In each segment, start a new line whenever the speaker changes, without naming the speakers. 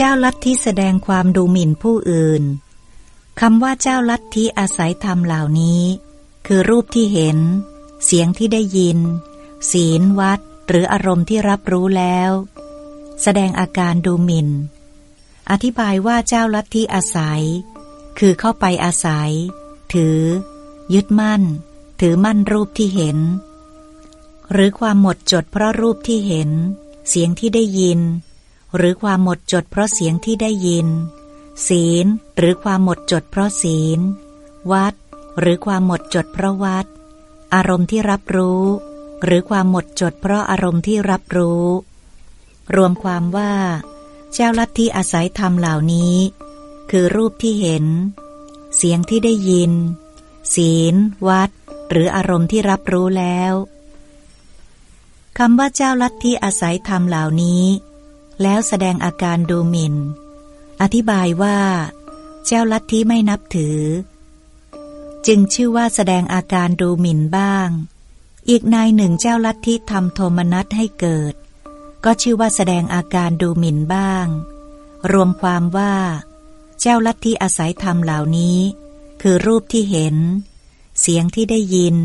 เจ้าลัทธิแสดงความดูหมิ่นผู้อื่นคำว่าเจ้าลัทธิอาศัยธรรมเหล่านี้ คือรูปที่เห็น เสียงที่ได้ยิน ศีลวัด หรืออารมณ์ที่รับรู้แล้ว แสดงอาการดูหมิ่น อธิบายว่าเจ้าลัทธิอาศัย คือเข้าไปอาศัย ถือ ยึดมั่น ถือมั่นรูปที่เห็น หรือความหมดจดเพราะรูปที่เห็น เสียงที่ได้ยิน หรือความหมดจดเพราะเสียงที่ได้ยิน ศีล หรือความหมดจดเพราะศีล วัด หรือความหมดจดเพราะวัด อารมณ์ที่รับรู้ หรือความหมดจดเพราะอารมณ์ที่รับรู้ รวมความว่า เจ้าลัทธิอาศัยธรรมเหล่านี้ คือรูปที่เห็น เสียงที่ได้ยิน ศีล วัด หรืออารมณ์ที่รับรู้แล้วคำว่าเจ้าลัทธิอาศัยธรรมเหล่านี้ แล้วแสดงอาการดูหมิน่น อธิบายว่า เจ้าลัทธิไม่นับถือ จึงชื่อว่าแสดงอาการดูหมิ่นบ้าง อีกนายหนึ่งเจ้าลัทธิทำโทมนัสให้เกิด ก็ชื่อว่าแสดงอาการดูหมิ่นบ้าง รวมความว่า เจ้าลัทธิอาศัยธรรมเหล่านี้ คือรูปที่เห็น เสียงที่ได้ยิน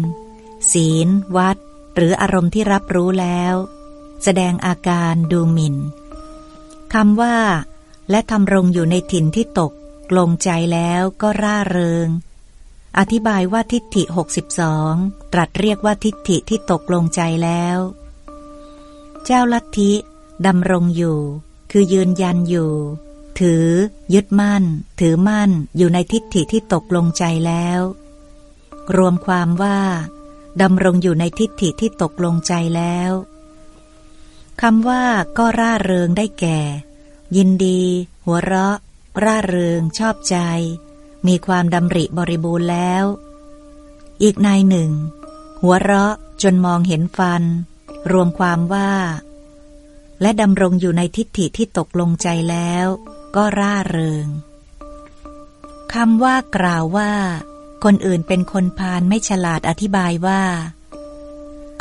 ศีล วัด หรืออารมณ์ที่รับรู้แล้ว แสดงอาการดูหมิ่น คำว่า และทำรงอยู่ในถิ่นที่ตกลงใจแล้วก็ร่าเริง อธิบายว่าทิฏฐิ 62 ตรัสเรียกว่าทิฏฐิที่ตกลงใจแล้ว เจ้าลัทธิดำรงอยู่ คือยืนยันอยู่ ถือ ยึดมั่น ถือมั่น อยู่ในทิฏฐิที่ตกลงใจแล้ว รวมความว่าดำรงอยู่ในทิฏฐิที่ตกลงใจแล้ว คำว่าก็ร่าเริงได้แก่ ยินดี หัวเราะ ร่าเริง ชอบใจ มีความดำริบริบูรณ์แล้ว อีกนายหนึ่ง หัวเราะจนมองเห็นฟัน รวมความว่า และดำรงอยู่ในทิฏฐิที่ตกลงใจแล้ว ก็ร่าเริงคำว่ากล่าวว่า คนอื่นเป็นคนพาลไม่ฉลาดอธิบายว่า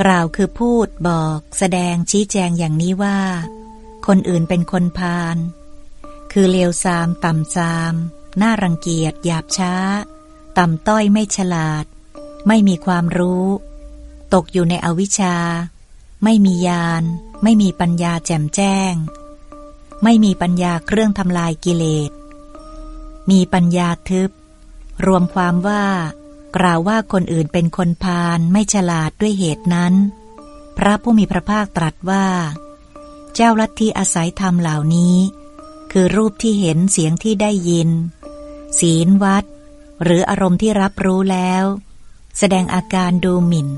กล่าวคือพูดบอก แสดงชี้แจงอย่างนี้ว่า คนอื่นเป็นคนพาลคือเลวซาม ต่ำซามน่ารังเกียจหยาบช้า ต่ำต้อยไม่ฉลาด ไม่มีความรู้ ตกอยู่ในอวิชชา ไม่มีญาณไม่มีปัญญาแจ่มแจ้ง ไม่มีปัญญาเครื่องทำลายกิเลส มีปัญญาทึบ รวมความว่า กล่าวว่าคนอื่นเป็นคนพาลไม่ฉลาดด้วยเหตุนั้น พระผู้มีพระภาคตรัสว่า เจ้าลัทธิอาศัยธรรมเหล่านี้ คือรูปที่เห็นเสียงที่ได้ยิน ศีลวัด หรืออารมณ์ที่รับรู้แล้ว แสดงอาการดูหมิ่น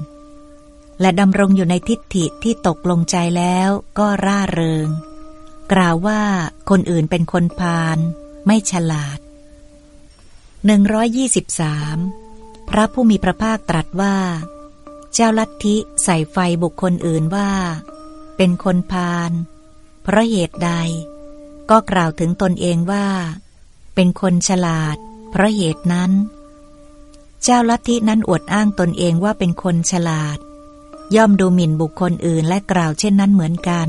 และดำรงอยู่ในทิฏฐิที่ตกลงใจแล้วก็ร่าเริง กล่าวว่าคนอื่นเป็นคนพาลไม่ฉลาด 123 พระผู้มีพระภาคตรัสว่า เจ้าลัทธิใส่ไฟบุคคลอื่นว่า เป็นคนพาลเพราะเหตุใด ก็กล่าวถึงตนเองว่า เป็นคนฉลาด เพราะเหตุนั้น เจ้าลัทธินั้นอวดอ้างตนเองว่าเป็นคนฉลาด ย่อมดูหมิ่นบุคคลอื่นและกล่าวเช่นนั้นเหมือนกัน